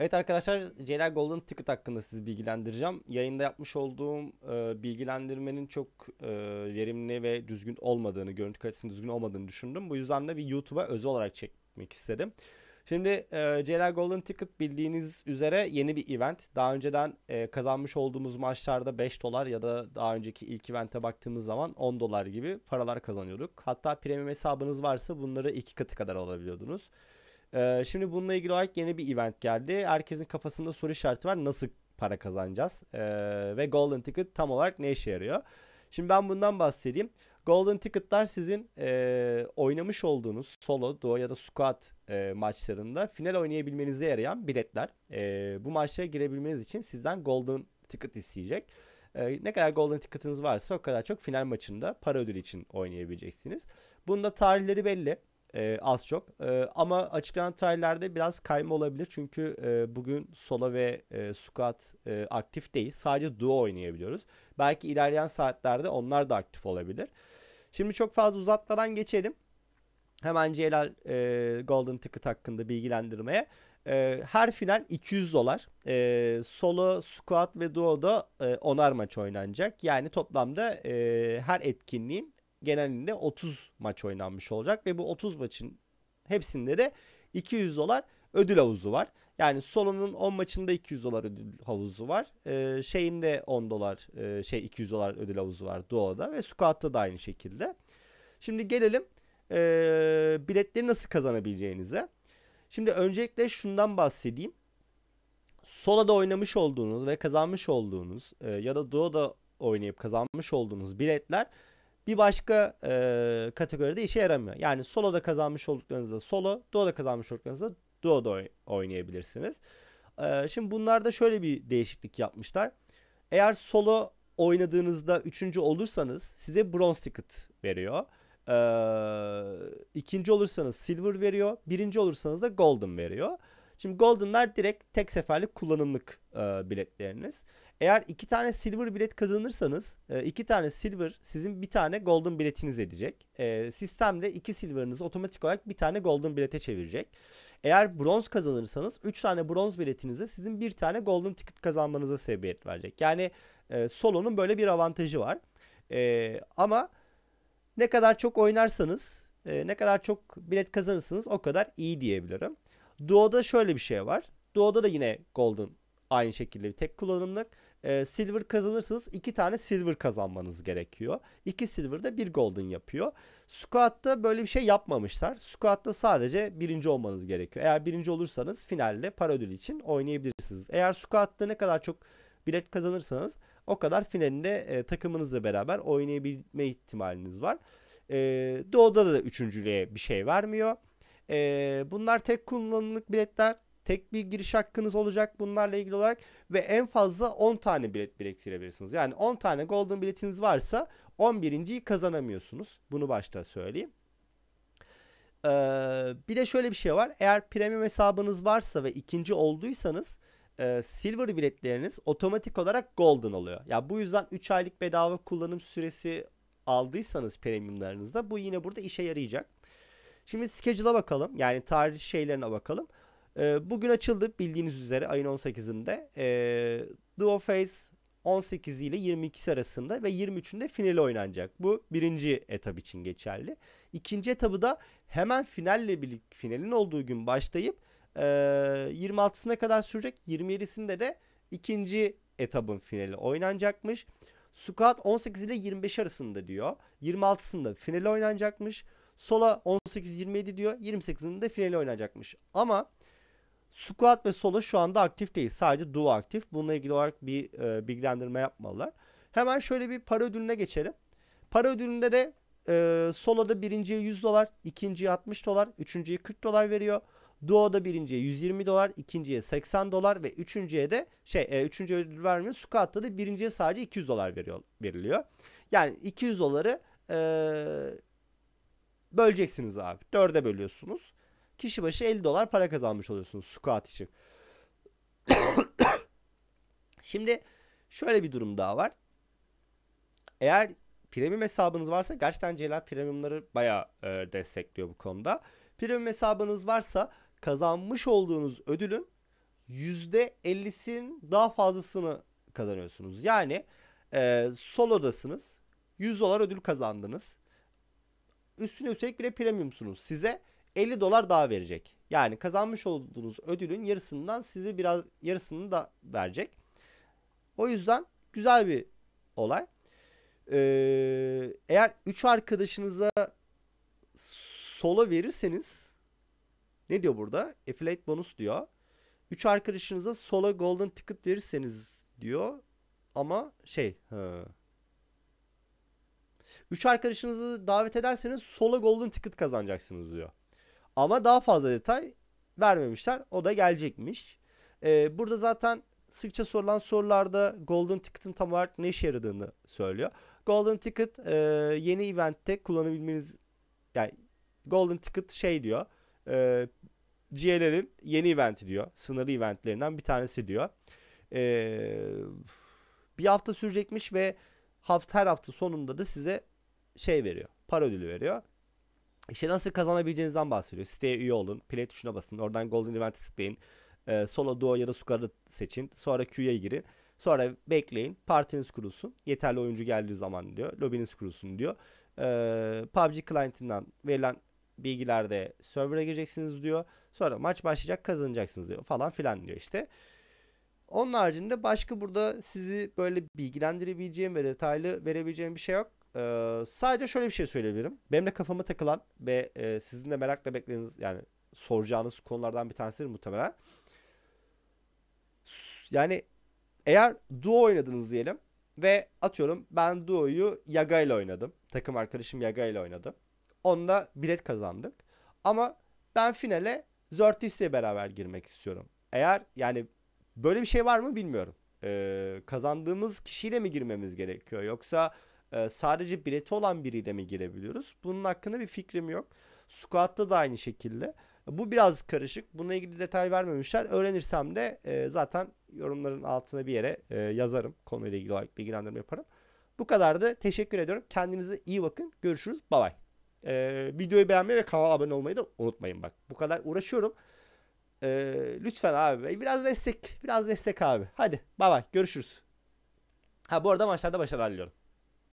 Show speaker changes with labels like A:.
A: Evet arkadaşlar Celal Golden Ticket hakkında sizi bilgilendireceğim. Yayında yapmış olduğum e, bilgilendirmenin çok e, verimli ve düzgün olmadığını, görüntü kalitesinin düzgün olmadığını düşündüm. Bu yüzden de bir YouTube'a özel olarak çekmek istedim. Şimdi e, Celal Golden Ticket bildiğiniz üzere yeni bir event. Daha önceden e, kazanmış olduğumuz maçlarda 5 dolar ya da daha önceki ilk evente baktığımız zaman 10 dolar gibi paralar kazanıyorduk. Hatta premium hesabınız varsa bunları iki katı kadar alabiliyordunuz. Ee, şimdi bununla ilgili olarak yeni bir event geldi. Herkesin kafasında soru işareti var. Nasıl para kazanacağız? Ee, ve Golden Ticket tam olarak ne işe yarıyor? Şimdi ben bundan bahsedeyim. Golden Ticket'lar sizin e, oynamış olduğunuz solo, duo ya da squad e, maçlarında final oynayabilmenize yarayan biletler. E, bu maçlara girebilmeniz için sizden Golden Ticket isteyecek. E, ne kadar Golden Ticket'ınız varsa o kadar çok final maçında para ödülü için oynayabileceksiniz. Bunda tarihleri belli. E, az çok. E, ama açıklanan tarihlerde biraz kayma olabilir. Çünkü e, bugün solo ve e, squad e, aktif değil. Sadece duo oynayabiliyoruz. Belki ilerleyen saatlerde onlar da aktif olabilir. Şimdi çok fazla uzatmadan geçelim. Hemen Celal e, Golden Ticket hakkında bilgilendirmeye. E, her final 200 dolar. E, solo, squad ve duo'da e, onar maç oynanacak. Yani toplamda e, her etkinliğin genelinde 30 maç oynanmış olacak ve bu 30 maçın hepsinde de 200 dolar ödül havuzu var. Yani solunun 10 maçında 200 dolar ödül havuzu var. Ee, şeyinde 10 dolar e, şey 200 dolar ödül havuzu var Doğu'da ve Squat'ta da aynı şekilde. Şimdi gelelim e, biletleri nasıl kazanabileceğinize. Şimdi öncelikle şundan bahsedeyim. Sola'da oynamış olduğunuz ve kazanmış olduğunuz e, ya da Doğu'da oynayıp kazanmış olduğunuz biletler bir başka e, kategoride işe yaramıyor. Yani solo'da kazanmış olduklarınızda solo, duo'da kazanmış olduklarınızda duo'da oynayabilirsiniz. E, şimdi bunlarda şöyle bir değişiklik yapmışlar. Eğer solo oynadığınızda üçüncü olursanız size bronze ticket veriyor. Ee, ikinci olursanız silver veriyor. Birinci olursanız da golden veriyor. Şimdi golden'lar direkt tek seferlik kullanımlık e, biletleriniz. Eğer iki tane silver bilet kazanırsanız e, iki tane silver sizin bir tane golden biletiniz edecek. E, sistemde iki silver'ınızı otomatik olarak bir tane golden bilete çevirecek. Eğer bronz kazanırsanız 3 tane bronz biletinize sizin bir tane golden ticket kazanmanıza sebebiyet verecek. Yani e, solo'nun böyle bir avantajı var. E, ama ne kadar çok oynarsanız, e, ne kadar çok bilet kazanırsınız o kadar iyi diyebilirim. Duo'da şöyle bir şey var. Duo'da da yine golden aynı şekilde bir tek kullanımlık e, silver kazanırsanız iki tane silver kazanmanız gerekiyor. İki silver da bir golden yapıyor. Squat'ta böyle bir şey yapmamışlar. Squat'ta sadece birinci olmanız gerekiyor. Eğer birinci olursanız finalde para ödülü için oynayabilirsiniz. Eğer Squat'ta ne kadar çok bilet kazanırsanız o kadar finalinde e, takımınızla beraber oynayabilme ihtimaliniz var. E, Doğu'da da üçüncülüğe bir şey vermiyor. E, bunlar tek kullanımlık biletler. Tek bir giriş hakkınız olacak bunlarla ilgili olarak ve en fazla 10 tane bilet biriktirebilirsiniz. Yani 10 tane golden biletiniz varsa 11.yi kazanamıyorsunuz. Bunu başta söyleyeyim. Ee, bir de şöyle bir şey var. Eğer premium hesabınız varsa ve ikinci olduysanız e, silver biletleriniz otomatik olarak golden oluyor. Ya yani bu yüzden 3 aylık bedava kullanım süresi aldıysanız premiumlarınızda bu yine burada işe yarayacak. Şimdi schedule'a bakalım. Yani tarih şeylerine bakalım. E, bugün açıldı bildiğiniz üzere ayın 18'inde. E, Duo Phase 18 ile 22 arasında ve 23'ünde finali oynanacak. Bu birinci etap için geçerli. İkinci etabı da hemen finalle birlikte finalin olduğu gün başlayıp e, 26'sına kadar sürecek. 27'sinde de ikinci etabın finali oynanacakmış. Squad 18 ile 25 arasında diyor. 26'sında finali oynanacakmış. Sola 18-27 diyor. 28'inde finali oynanacakmış. Ama Squat ve Solo şu anda aktif değil. Sadece Duo aktif. Bununla ilgili olarak bir e, bilgilendirme yapmalılar. Hemen şöyle bir para ödülüne geçelim. Para ödülünde de e, Solo'da birinciye 100 dolar, ikinciye 60 dolar, üçüncüye 40 dolar veriyor. Duo'da birinciye 120 dolar, ikinciye 80 dolar ve üçüncüye de şey e, üçüncü ödül vermiyor. Squat'ta da birinciye sadece 200 dolar veriyor veriliyor. Yani 200 doları e, böleceksiniz abi. Dörde bölüyorsunuz kişi başı 50 dolar para kazanmış oluyorsunuz squat için. Şimdi şöyle bir durum daha var. Eğer premium hesabınız varsa gerçekten Celal premiumları bayağı e, destekliyor bu konuda. Premium hesabınız varsa kazanmış olduğunuz ödülün %50'sinin daha fazlasını kazanıyorsunuz. Yani e, solodasınız. 100 dolar ödül kazandınız. Üstüne üstelik bir de premiumsunuz. Size 50 dolar daha verecek. Yani kazanmış olduğunuz ödülün yarısından size biraz yarısını da verecek. O yüzden güzel bir olay. Ee, eğer 3 arkadaşınıza solo verirseniz ne diyor burada? Affiliate bonus diyor. 3 arkadaşınıza solo golden ticket verirseniz diyor. Ama şey, ha. 3 arkadaşınızı davet ederseniz solo golden ticket kazanacaksınız diyor. Ama daha fazla detay vermemişler. O da gelecekmiş. Ee, burada zaten sıkça sorulan sorularda Golden Ticket'ın tam olarak ne işe yaradığını söylüyor. Golden Ticket e, yeni eventte kullanabilmeniz yani Golden Ticket şey diyor. E, GL'lerin yeni eventi diyor. Sınırlı eventlerinden bir tanesi diyor. E, bir hafta sürecekmiş ve hafta her hafta sonunda da size şey veriyor. Para ödülü veriyor. İşte nasıl kazanabileceğinizden bahsediyor. Siteye üye olun. Play tuşuna basın. Oradan Golden Event'e tıklayın. Ee, solo, duo ya da squad'ı seçin. Sonra Q'ya girin. Sonra bekleyin. Partiniz kurulsun. Yeterli oyuncu geldiği zaman diyor. Lobiniz kurulsun diyor. Ee, PUBG client'inden verilen bilgilerde server'a gireceksiniz diyor. Sonra maç başlayacak kazanacaksınız diyor falan filan diyor işte. Onun haricinde başka burada sizi böyle bilgilendirebileceğim ve detaylı verebileceğim bir şey yok. Ee, sadece şöyle bir şey söyleyebilirim. Benim de kafama takılan ve e, sizin de merakla beklediğiniz yani soracağınız konulardan bir tanesidir muhtemelen. Yani eğer duo oynadınız diyelim ve atıyorum ben duoyu Yaga ile oynadım. Takım arkadaşım Yaga ile oynadı. Onunla bilet kazandık. Ama ben finale Zörtis ile beraber girmek istiyorum. Eğer yani böyle bir şey var mı bilmiyorum. Ee, kazandığımız kişiyle mi girmemiz gerekiyor yoksa e, sadece bileti olan biriyle mi girebiliyoruz? Bunun hakkında bir fikrim yok. Squat'ta da aynı şekilde. Bu biraz karışık. Bununla ilgili detay vermemişler. Öğrenirsem de e, zaten yorumların altına bir yere e, yazarım. Konuyla ilgili olarak bilgilendirme yaparım. Bu kadardı. Teşekkür ediyorum. Kendinize iyi bakın. Görüşürüz. Bay bay. E, videoyu beğenmeyi ve kanala abone olmayı da unutmayın bak. Bu kadar uğraşıyorum. E, lütfen abi. Biraz destek. Biraz destek abi. Hadi bay bay. Görüşürüz. Ha bu arada maçlarda başarılar diliyorum.